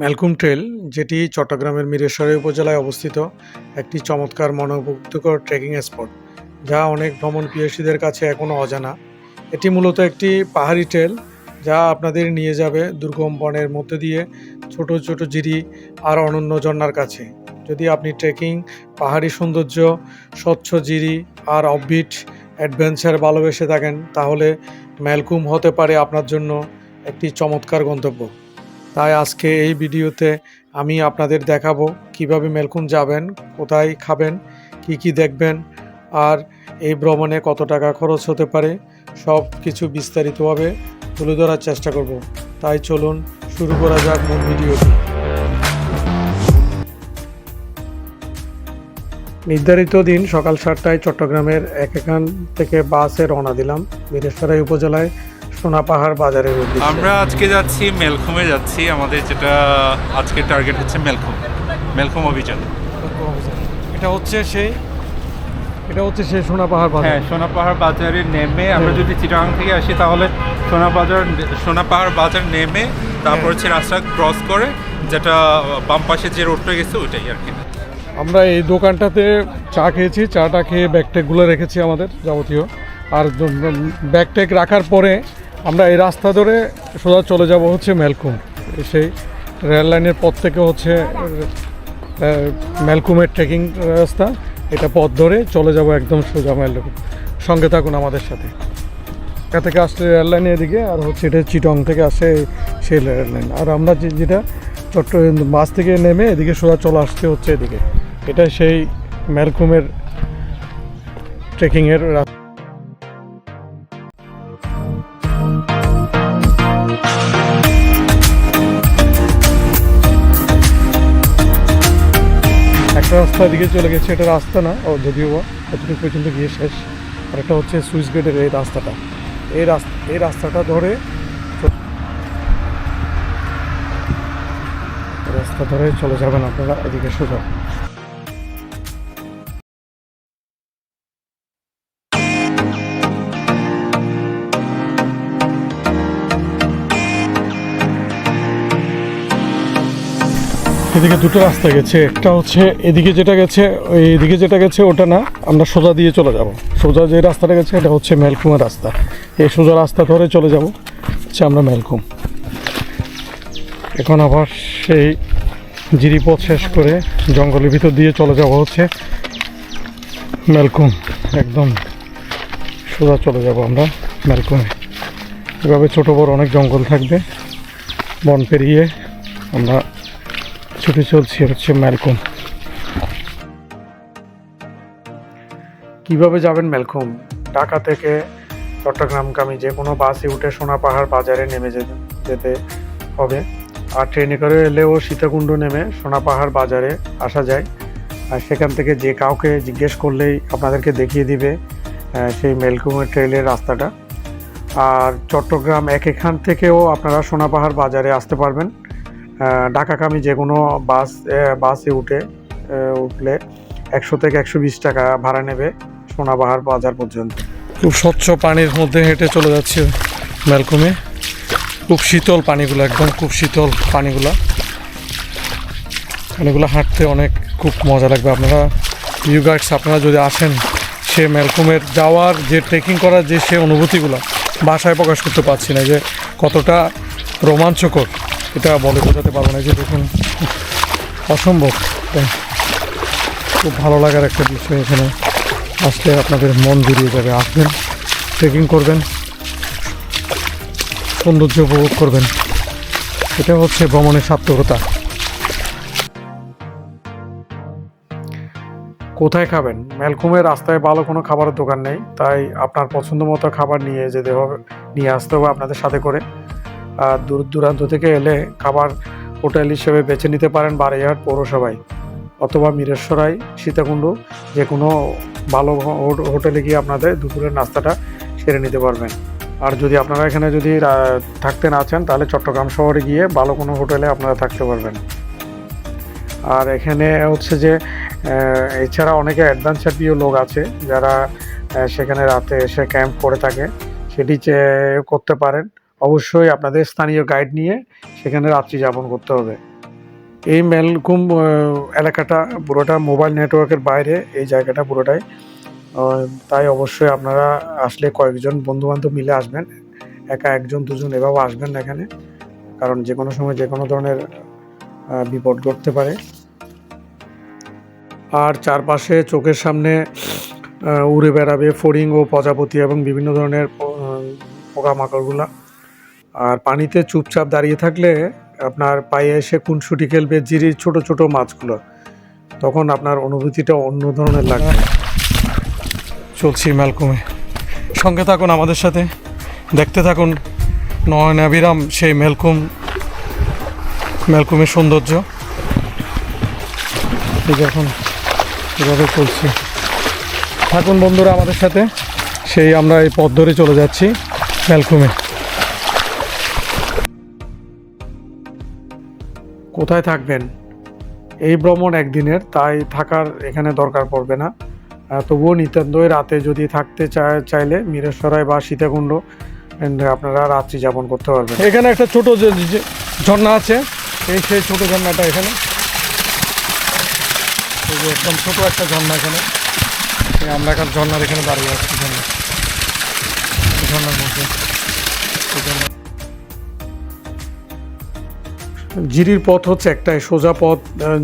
ম্যালকুম trail, যেটি চট্টগ্রামের মিরেশ্বরী উপজেলায় অবস্থিত একটি চমৎকার মনোমুগ্ধকর ট্রেকিং স্পট যা অনেক ভ্রমণ প্রিয়সীদের কাছে এখনও অজানা। এটি মূলত একটি পাহাড়ি ট্রেল যা আপনাদের নিয়ে যাবে দুর্গম বনের মধ্যে দিয়ে ছোট ছোট জিরি আর অনন্য ঝর্ণার কাছে। যদি আপনি ট্রেকিং পাহাড়ি সৌন্দর্য, স্বচ্ছ জিরি আর অফবিট অ্যাডভেঞ্চার ভালোবেসে থাকেন, তাহলে ম্যালকুম হতে পারে আপনার জন্য একটি চমৎকার গন্তব্য। তাই আজকে এই ভিডিওতে আমি আপনাদের দেখাবো কীভাবে মেলকুম যাবেন, কোথায় খাবেন, কি কি দেখবেন, আর এই ভ্রমণে কত টাকা খরচ হতে পারে, সব কিছু বিস্তারিতভাবে তুলে ধরার চেষ্টা করব। তাই চলুন শুরু করা যাক মূল ভিডিওটি। নির্ধারিত দিন সকাল সাতটায় চট্টগ্রামের এক এখান থেকে বাসে রওনা দিলাম। বীরেশ্বরাই উপজেলায় সোনাপাহাড় বাজারের উদ্দেশ্যে। আমরা আজকে যাচ্ছি মেলখুমে যাচ্ছি। আমাদের যেটা আজকের টার্গেট হচ্ছে মেলখুম। মেলখুম অভিযান। এটা হচ্ছে সেই এটা হচ্ছে সেই সোনা পাহাড় বাজার। হ্যাঁ সোনা পাহাড় বাজারে নেমে আমরা হ্যাঁ। যদি চিটাগাং থেকে আসি তাহলে সোনা বাজার সোনা পাহাড় বাজার নেমে তারপর হ্যাঁ। হচ্ছে রাস্তা ক্রস করে যেটা বাম পাশে যে রোডটা গেছে ওইটাই আর কি। আমরা এই দোকানটাতে চা খেয়েছি। চাটা খেয়ে ব্যাগট্যাগুলো রেখেছি আমাদের যাবতীয়। আর ব্যাগট্যাগ রাখার পরে আমরা এই রাস্তা ধরে সোজা চলে যাব হচ্ছে মেলকুম। সেই রেল লাইনের পথ থেকে হচ্ছে মেলকুমের ট্রেকিং রাস্তা। এটা পথ ধরে চলে যাব একদম সোজা মেলকুম। সঙ্গে থাকুন আমাদের সাথে। এখান থেকে আসছে রেল লাইন এদিকে, আর হচ্ছে এটা চিটং থেকে আসে সেই রেল লাইন। আর আমরা যেটা চট্টগ্রাম বাস থেকে নেমে এদিকে সোজা চলে আসতে হচ্ছে এদিকে। এটা সেই মেলকুমের ট্রেকিংয়ের রাস্তা। একটা রাস্তা দিকে চলে গেছে, এটা রাস্তা না। ও, যদিও বা এতটুকু পর্যন্ত গিয়ে শেষ। আর এটা হচ্ছে সুইচ গেটের এই রাস্তাটা। এই রাস্তা, এই রাস্তাটা ধরে রাস্তা ধরে চলে যাবেন আপনারা এদিকে সোজা। এদিকে দুটো রাস্তা গেছে। একটা হচ্ছে এদিকে যেটা গেছে এদিকে যেটা গেছে ওটা না, আমরা সোজা দিয়ে চলে যাব। সোজা যে রাস্তাটা গেছে, এটা হচ্ছে মেলকুমের রাস্তা। এই সোজা রাস্তা ধরে চলে যাব, হচ্ছে আমরা মেলকুম। এখন আবার সেই জিরিপথ শেষ করে জঙ্গলের ভিতর দিয়ে চলে যাব হচ্ছে মেলকুম। একদম সোজা চলে যাব আমরা মেলকুমে। এভাবে ছোটো বড় অনেক জঙ্গল থাকবে। বন পেরিয়ে আমরা ছুটে চলছি হচ্ছে ম্যালকম। কীভাবে যাবেন ম্যালকম? ঢাকা থেকে চট্টগ্রামগামী যে কোনো বাসে উঠে সোনা পাহাড় বাজারে নেমে যেতে যেতে হবে। আর ট্রেনে করে এলেও সীতাকুণ্ড নেমে সোনা পাহাড় বাজারে আসা যায়। আর সেখান থেকে যে কাউকে জিজ্ঞেস করলেই আপনাদেরকে দেখিয়ে দিবে সেই মেলকুমের ট্রেলের রাস্তাটা। আর চট্টগ্রাম এক এখান থেকেও আপনারা সোনা পাহাড় বাজারে আসতে পারবেন। আহ, ঢাকাগামী যে কোনো বাস বাসে উঠে উঠলে একশো থেকে একশো বিশ টাকা ভাড়া নেবে সোনাবাহার বাজার পর্যন্ত। খুব স্বচ্ছ পানির মধ্যে হেঁটে চলে যাচ্ছে ম্যালকমে। খুব শীতল পানিগুলো একদম খুব শীতল পানিগুলো। পানিগুলো হাঁটতে অনেক খুব মজা লাগবে। আপনারা ইউ গাইডস আপনারা যদি আসেন সে ম্যালকমের যাওয়ার যে ট্রেকিং করার যে সে অনুভূতিগুলো বাসায় প্রকাশ করতে পারছি না যে কতটা রোমাঞ্চকর। এটা বলে বোঝাতে পারব না যে দেখুন, অসম্ভব। খুব ভালো লাগার একটা বিষয় এখানে। আসলে আপনাদের মন জুড়িয়ে যাবে। আসবেন ট্রেকিং করবেন, সৌন্দর্য উপভোগ করবেন। এটা হচ্ছে ভ্রমণের সার্থকতা। কোথায় খাবেন? ম্যালকুমের রাস্তায় ভালো কোনো খাবারের দোকান নেই, তাই আপনার পছন্দ মতো খাবার নিয়ে যেতে হবে, নিয়ে আসতে হবে আপনাদের সাথে করে। দূর দূরান্ত থেকে এলে খাবার হোটেল হিসেবে বেছে নিতে পারেন বারাইহাট পৌরসভায় অথবা মিরেশ্বরাই, সীতাকুণ্ড যে কোনো ভালো হোটেলে গিয়ে আপনাদের দুপুরের নাস্তাটা সেরে নিতে পারবেন। আর যদি আপনারা এখানে যদি থাকতে না চান, তাহলে চট্টগ্রাম শহরে গিয়ে ভালো কোনো হোটেলে আপনারা থাকতে পারবেন। আর এখানে হচ্ছে যে এছাড়া অনেকে অ্যাডভেঞ্চার প্রিয় লোক আছে, যারা সেখানে রাতে এসে ক্যাম্প করে থাকে, সেটি করতে পারেন। অবশ্যই আপনাদের স্থানীয় গাইড নিয়ে সেখানে রাত্রি যাপন করতে হবে। এই মেলকুম এলাকাটা পুরোটা মোবাইল নেটওয়ার্কের বাইরে, এই জায়গাটা পুরোটাই। তাই অবশ্যই আপনারা আসলে কয়েকজন বন্ধু বান্ধব মিলে আসবেন। একা একজন, দুজন এভাবে আসবেন না এখানে। কারণ যে কোনো সময় যে কোনো ধরনের বিপদ ঘটতে পারে। আর চারপাশে চোখের সামনে উড়ে বেড়াবে ফড়িং ও প্রজাপতি এবং বিভিন্ন ধরনের পোকামাকড়গুলা। আর পানিতে চুপচাপ দাঁড়িয়ে থাকলে আপনার পায়ে এসে কুনসুটি খেলবে জিরির ছোট ছোট মাছগুলো। তখন আপনার অনুভূতিটা অন্য ধরনের লাগবে। চলছি ম্যালকুমে সঙ্গে থাকুন আমাদের সাথে। দেখতে থাকুন নয়নাবিরাম সেই মেলকুম, মেলকুমের সৌন্দর্য। এই দেখুন, এভাবে চলছি। থাকুন বন্ধুরা আমাদের সাথে। সেই আমরা এই পথ ধরে চলে যাচ্ছি মেলকুমে। কোথায় থাকবেন? এই ভ্রমণ একদিনের, তাই থাকার এখানে দরকার পড়বে না। তবুও নিতান্তই রাতে যদি থাকতে চায়, চাইলে মিরেশ্বরায় বা সীতাকুণ্ড আপনারা রাত্রি যাপন করতে পারবেন। এখানে একটা ছোট যে- ঝর্ণা আছে, এই সেই ছোট ঝর্ণাটা এখানে। একদম ছোটো একটা ঝর্ণা এখানে। আমরা এখন ঝর্ণার এখানে দাঁড়িয়ে আছি, ঝর্ণা। ঝর্ণার মধ্যে। ঝর্ণা- জিরির পথ হচ্ছে একটাই, সোজা পথ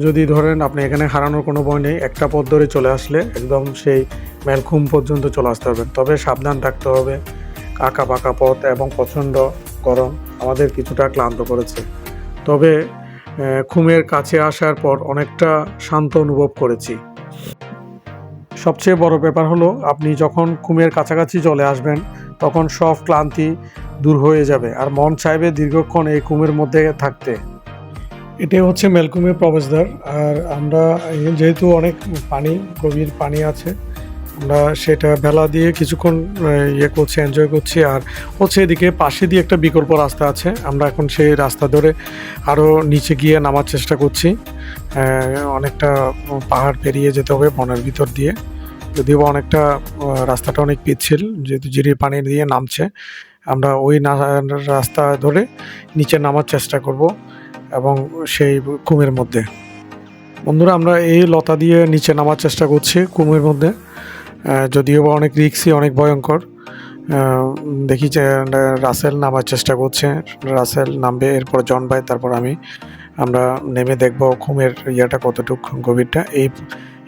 যদি ধরেন আপনি এখানে হারানোর কোনো ভয় নেই, একটা পথ ধরে চলে আসলে একদম সেই মেলখুম পর্যন্ত চলে আসতে হবে। তবে সাবধান থাকতে হবে, আঁকা পাকা পথ এবং প্রচণ্ড গরম আমাদের কিছুটা ক্লান্ত করেছে। তবে খুমের কাছে আসার পর অনেকটা শান্ত অনুভব করেছি। সবচেয়ে বড় ব্যাপার হলো, আপনি যখন খুমের কাছাকাছি চলে আসবেন, তখন সব ক্লান্তি দূর হয়ে যাবে, আর মন চাইবে দীর্ঘক্ষণ এই কুমের মধ্যে থাকতে। এটাই হচ্ছে মেলকুমের প্রবেশদ্বার। আর আমরা যেহেতু অনেক পানি, গভীর পানি আছে, আমরা সেটা ভেলা দিয়ে কিছুক্ষণ ইয়ে করছি এনজয় করছি। আর হচ্ছে এদিকে পাশে দিয়ে একটা বিকল্প রাস্তা আছে। আমরা এখন সেই রাস্তা ধরে আরও নিচে গিয়ে নামার চেষ্টা করছি। অনেকটা পাহাড় পেরিয়ে যেতে হবে বনের ভিতর দিয়ে। যদিও অনেকটা রাস্তাটা অনেক পিচ্ছিল, যেহেতু জিরির পানি দিয়ে নামছে। আমরা ওই রাস্তা ধরে নিচে নামার চেষ্টা করব। এবং সেই কুমের মধ্যে। বন্ধুরা, আমরা এই লতা দিয়ে নিচে নামার চেষ্টা করছি কুমের মধ্যে। যদিও বা অনেক রিক্সি অনেক ভয়ঙ্কর। দেখি যে রাসেল নামার চেষ্টা করছে। রাসেল নামবে, এরপর জন ভাই, তারপর আমি। আমরা নেমে দেখব ঘুমের ইয়েটা কতটুকু গভীরটা। এই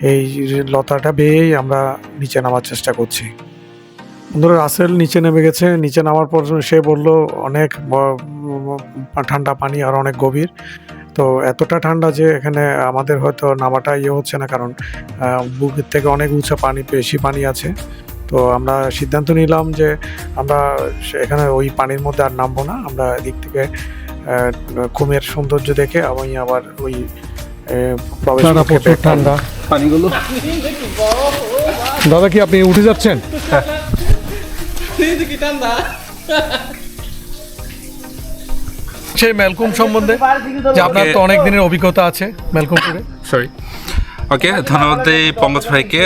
এই লতাটা বেয়েই আমরা নিচে নামার চেষ্টা করছি। বন্ধুরা, রাসেল নিচে নেমে গেছে। নিচে নামার পর সে বলল, অনেক ঠান্ডা পানি আর অনেক গভীর। তো এতটা ঠান্ডা যে এখানে আমাদের হয়তো নামাটা ইয়ে হচ্ছে না কারণ বুকের থেকে অনেক উঁচা পানি বেশি পানি আছে। তো আমরা সিদ্ধান্ত নিলাম যে আমরা এখানে ওই পানির মধ্যে আর নামবো না। আমরা এদিক থেকে আহ, ঘুমের সৌন্দর্য দেখে আমি আবার ওই প্রবেশ মুখে পানিগুলো? দাদা কি আপনি উঠে যাচ্ছেন? সেই মেলকুম সম্বন্ধে যে আপনার তো অনেক দিনের অভিজ্ঞতা আছে মেলকুম করে সরি ওকে ধন্যবাদ দেই পঙ্কজ ভাইকে।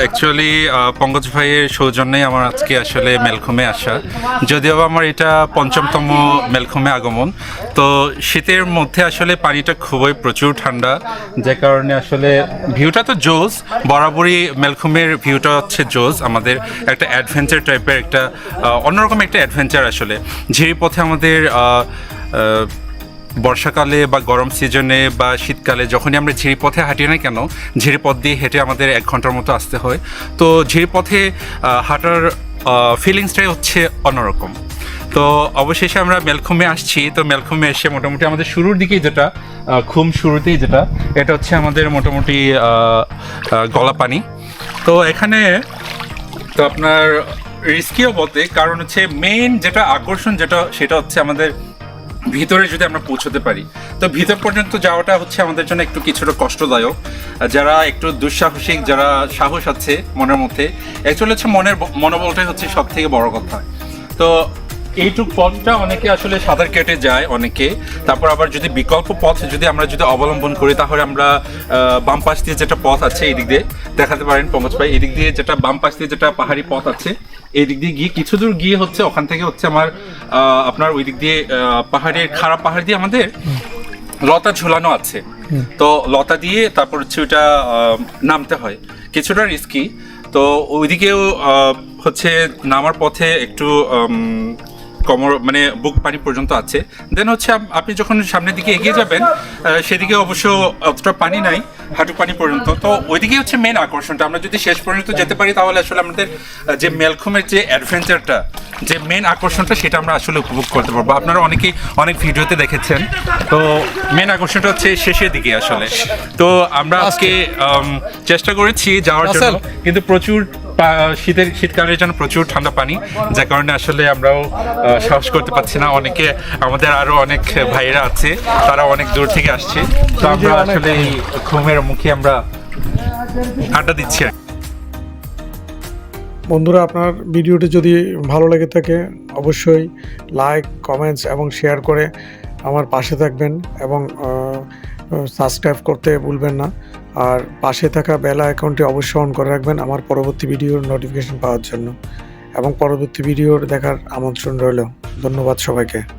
অ্যাকচুয়ালি পঙ্কজ ভাইয়ের সৌজন্যেই আমার আজকে আসলে মেলখমে আসা। যদিও আমার এটা পঞ্চমতম মেলখমে আগমন তো শীতের মধ্যে আসলে পানিটা খুবই প্রচুর ঠান্ডা যে কারণে আসলে ভিউটা তো জোজ বরাবরই মেলখমের ভিউটা হচ্ছে জোজ আমাদের একটা অ্যাডভেঞ্চার টাইপের একটা অন্যরকম একটা অ্যাডভেঞ্চার আসলে। ঝিরি পথে আমাদের বর্ষাকালে বা গরম সিজনে বা শীতকালে যখনই আমরা ঝিরিপথে হাঁটি না কেন ঝিরিপথ দিয়ে হেঁটে আমাদের এক ঘণ্টার মতো আসতে হয়। তো ঝিরিপথে হাঁটার ফিলিংসটাই হচ্ছে অন্যরকম। তো অবশেষে আমরা মেলখুমে আসছি। তো মেলখুমে এসে মোটামুটি আমাদের শুরুর দিকেই যেটা খুম শুরুতেই যেটা এটা হচ্ছে আমাদের মোটামুটি আহ, আহ, গলা পানি। তো এখানে তো আপনার রিস্কিও বটে। কারণ হচ্ছে মেইন যেটা আকর্ষণ যেটা সেটা হচ্ছে আমাদের ভিতরে যদি আমরা পৌঁছতে পারি, তো ভিতর পর্যন্ত যাওয়াটা হচ্ছে আমাদের জন্য একটু কিছুটা কষ্টদায়ক। যারা একটু দুঃসাহসিক, যারা সাহস আছে মনের মধ্যে অ্যাকচুয়ালি হচ্ছে মনের মনোবলটাই হচ্ছে সব থেকে বড় কথা। তো এইটুক পথটা অনেকে আসলে সাঁতার কেটে যায় অনেকে। তারপর আবার যদি বিকল্প পথ যদি আমরা যদি অবলম্বন করি তাহলে আমরা বাম পাশ দিয়ে যেটা পথ আছে এই দিক দিয়ে দেখাতে পারেন পঙ্কজ ভাই এই দিক দিয়ে যেটা বাম পাশ দিয়ে যেটা পাহাড়ি পথ আছে এই দিক দিয়ে গিয়ে কিছু দূর গিয়ে হচ্ছে ওখান থেকে হচ্ছে আমার আপনার ওই দিক দিয়ে আহ, পাহাড়ের খারাপ পাহাড় দিয়ে আমাদের লতা ঝুলানো আছে। তো লতা দিয়ে তারপর হচ্ছে ওটা আহ, নামতে হয়। কিছুটা রিস্কি তো ওইদিকেও আহ, হচ্ছে নামার পথে একটু কমর মানে বুক পানি পর্যন্ত আছে। দেন হচ্ছে আপনি যখন সামনের দিকে এগিয়ে যাবেন সেদিকে অবশ্য অতটা পানি নাই হাঁটু পানি পর্যন্ত। তো ওইদিকে হচ্ছে মেন আকর্ষণটা। আমরা যদি শেষ পর্যন্ত যেতে পারি তাহলে আসলে আমাদের যে মেলখুমের যে অ্যাডভেঞ্চারটা যে মেন আকর্ষণটা সেটা আমরা আসলে উপভোগ করতে পারব। আপনারা অনেকেই অনেক ভিডিওতে দেখেছেন। তো মেন আকর্ষণটা হচ্ছে শেষের দিকে আসলে। তো আমরা আজকে চেষ্টা করেছি যাওয়ার জন্য। কিন্তু প্রচুর শীতের শীতকালের জন্য প্রচুর ঠান্ডা পানি, যার কারণে আসলে আমরাও সাহস করতে পারছি না। অনেকে, আমাদের আরও অনেক ভাইয়েরা আছে, তারা অনেক দূর থেকে আসছে। তো আমরা আসলে এই ঘুমের মুখে আমরা আড্ডা দিচ্ছি। বন্ধুরা, আপনার ভিডিওটি যদি ভালো লেগে থাকে, অবশ্যই লাইক, কমেন্টস এবং শেয়ার করে আমার পাশে থাকবেন এবং সাবস্ক্রাইব করতে ভুলবেন না। আর পাশে থাকা বেলা অ্যাকাউন্টটি অবশ্যই অন করে রাখবেন আমার পরবর্তী ভিডিওর নোটিফিকেশন পাওয়ার জন্য। এবং পরবর্তী ভিডিওর দেখার আমন্ত্রণ রইল। ধন্যবাদ সবাইকে।